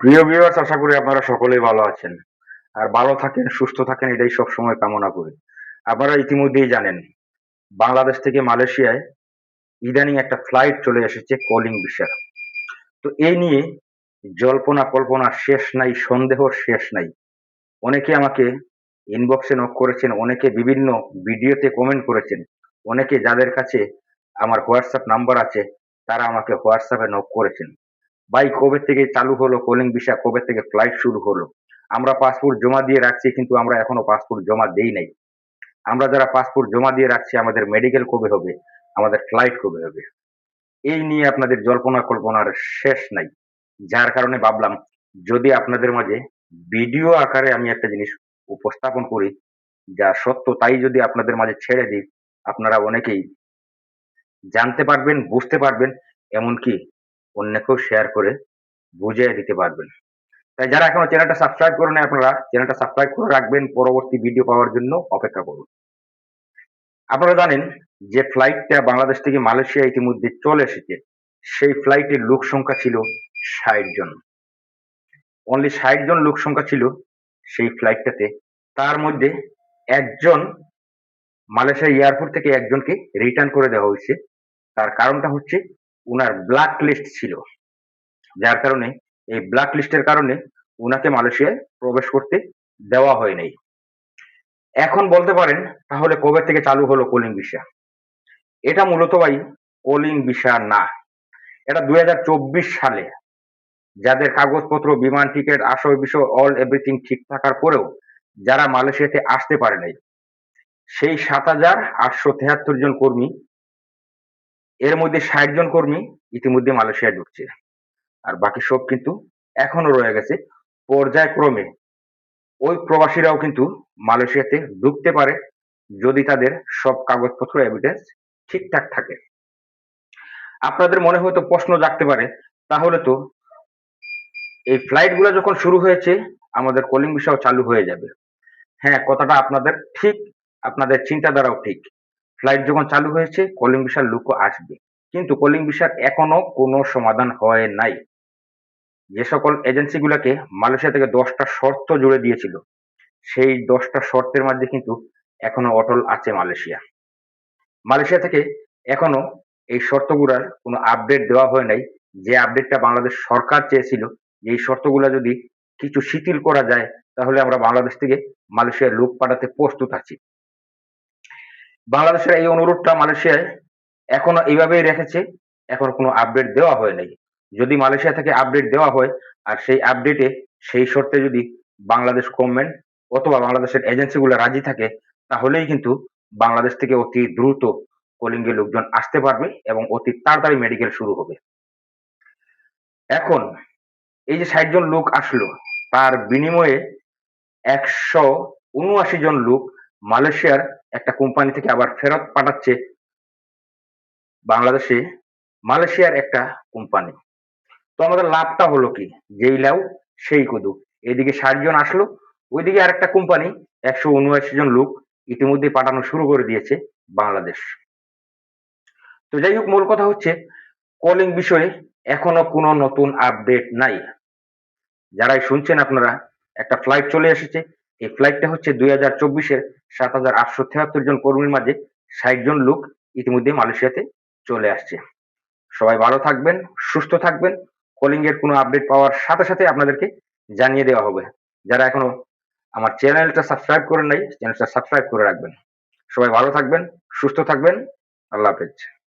প্রিয় ভিউয়ার্স আশা করি আপনারা সকলেই ভালো আছেন। আর ভালো থাকেন, সুস্থ থাকেন, এটাই সব সময় কামনা করি। আপনারা ইতিমধ্যেই জানেন, বাংলাদেশ থেকে মালয়েশিয়ায় ইদানিং একটা ফ্লাইট চলে এসেছে কলিং ভিসা তো এই নিয়ে জল্পনা কল্পনা শেষ নাই, সন্দেহ শেষ নাই। অনেকে আমাকে ইনবক্সে নক করেছেন, অনেকে বিভিন্ন ভিডিওতে কমেন্ট করেছেন। অনেকে যাদের কাছে আমার হোয়াটসঅ্যাপ নাম্বার আছে, তারা আমাকে হোয়াটসঅ্যাপে নক করেছেন। ভাই কবে থেকে চালু হলো কলিং ভিসা কবে থেকে ফ্লাইট শুরু হলো। আমরা পাসপোর্ট জমা দিয়ে রাখছি, কিন্তু আমরা এখনও পাসপোর্ট জমা দেই নাই। আমরা যারা পাসপোর্ট জমা দিয়ে রাখছি, আমাদের মেডিকেল কবে হবে? আমাদের ফ্লাইট কবে হবে? এই নিয়ে আপনাদের জল্পনা কল্পনার শেষ নাই। যার কারণে ভাবলাম, যদি আপনাদের মাঝে ভিডিও আকারে আমি একটা জিনিস উপস্থাপন করি, যা সত্য, তাই যদি আপনাদের মাঝে ছেড়ে দিই, আপনারা অনেকেই জানতে পারবেন, বুঝতে পারবেন, এমনকি অন্যকেও শেয়ার করে বুঝিয়ে দিতে পারবেন। তাই যারা এখনও চ্যানেলটা সাবস্ক্রাইব করে নেয় আপনারা চ্যানেলটা সাবস্ক্রাইব করে রাখবেন, পরবর্তী ভিডিও পাওয়ার জন্য অপেক্ষা করুন। আপনারা জানেন যে ফ্লাইটটা বাংলাদেশ থেকে মালয়েশিয়া ইতিমধ্যে চলে এসেছে। সেই ফ্লাইটের লোক সংখ্যা ছিল ষাট জন। অনলি ষাট জন লোক সংখ্যা ছিল সেই ফ্লাইটটাতে তার মধ্যে একজন মালয়েশিয়া এয়ারপোর্ট থেকে একজনকে রিটার্ন করে দেওয়া হয়েছে। তার কারণটা হচ্ছে উনার ব্ল্যাক লিস্ট ছিল। যার কারণে, এই ব্ল্যাক লিস্টের কারণে উনাকে মালয়েশিয়ায় প্রবেশ করতে দেওয়া হয় নাই। এখন বলতে পারেন, তাহলে কবে থেকে চালু হলো কলিং ভিসা? এটা মূলত ভাই কলিং ভিসা না। এটা দুই হাজার চব্বিশ সালে যাদের কাগজপত্র, বিমান টিকিট, আসল বিষয় অল এভরিথিং ঠিক থাকার পরেও যারা মালয়েশিয়াতে আসতে পারে নাই, সেই সাত হাজার আটশো তেহাত্তর জন কর্মী এর মধ্যে ষাট জন কর্মী ইতিমধ্যে মালয়েশিয়া ঢুকছে। আর বাকি সব কিন্তু এখনও রয়ে গেছে। পর্যায়ক্রমে ওই প্রবাসীরাও কিন্তু মালয়েশিয়াতে ঢুকতে পারে যদি তাদের সব কাগজপত্র এভিডেন্স ঠিকঠাক থাকে। আপনাদের মনে হয়তো প্রশ্ন জাগতে পারে, তাহলে তো এই ফ্লাইটগুলো যখন শুরু হয়েছে, আমাদের কলিং ভিসাও চালু হয়ে যাবে। হ্যাঁ কথাটা আপনাদের ঠিক, আপনাদের চিন্তাধারাও ঠিক। ফ্লাইট যখন চালু হয়েছে কলিং ভিসার লুকও আসবে। কিন্তু কলিং ভিসার এখনও কোনো সমাধান হয় নাই। যে সকল এজেন্সিগুলোকে মালয়েশিয়া থেকে দশটা শর্ত জুড়ে দিয়েছিল, সেই দশটা শর্তের মধ্যে কিন্তু এখনও অটল আছে মালয়েশিয়া। মালয়েশিয়া থেকে এখনও এই শর্তগুলার কোনো আপডেট দেওয়া হয় নাই। যে আপডেটটা বাংলাদেশ সরকার চেয়েছিল, যে এই শর্তগুলো যদি কিছু শিথিল করা যায়, তাহলে আমরা বাংলাদেশ থেকে মালয়েশিয়ায় লোক পাঠাতে প্রস্তুত আছি। বাংলাদেশের এই অনুরোধটা মালয়েশিয়ায় এখনও এইভাবেই রেখেছে, এখনও কোনো আপডেট দেওয়া হয় নাই। যদি মালয়েশিয়া থেকে আপডেট দেওয়া হয়, আর সেই আপডেটে সেই শর্তে যদি বাংলাদেশ গভর্নমেন্ট অথবা বাংলাদেশের এজেন্সিগুলো রাজি থাকে, তাহলেই কিন্তু বাংলাদেশ থেকে অতি দ্রুত কলিঙ্গে লোকজন আসতে পারবে এবং অতি তাড়াতাড়ি মেডিকেল শুরু হবে। এখন এই যে ষাট জন লোক আসলো, তার বিনিময়ে একশো উনআশি জন লোক মালয়েশিয়ার একটা কোম্পানি থেকে আবার ফেরত পাঠাচ্ছে বাংলাদেশে মালয়েশিয়ার একটা কোম্পানি। তো আমাদের লাভটা হলো কি? যেই লাউ, সেই কদু। এদিকে ষাট জন আসলো, ওইদিকে আরেকটা কোম্পানি, একশো উনআশি জন লোক ইতিমধ্যে পাঠানো শুরু করে দিয়েছে বাংলাদেশ। তো যাই হোক, মূল কথা হচ্ছে, কলিং বিষয়ে এখনও কোনো নতুন আপডেট নাই। যারাই শুনছেন আপনারা, একটা ফ্লাইট চলে এসেছে এই ফ্লাইটটা হচ্ছে দুই হাজার চব্বিশের সাত হাজার আটশো তিয়াত্তর জন কর্মীর মাঝে ষাট জন লোক ইতিমধ্যে মালয়েশিয়াতে চলে আসছে। সবাই ভালো থাকবেন, সুস্থ থাকবেন। কলিং এর কোনো আপডেট পাওয়ার সাথে সাথে আপনাদেরকে জানিয়ে দেওয়া হবে। যারা এখনও আমার চ্যানেলটা সাবস্ক্রাইব করেন নাই, চ্যানেলটা সাবস্ক্রাইব করে রাখবেন। সবাই ভালো থাকবেন, সুস্থ থাকবেন। আল্লাহ হাফেজ।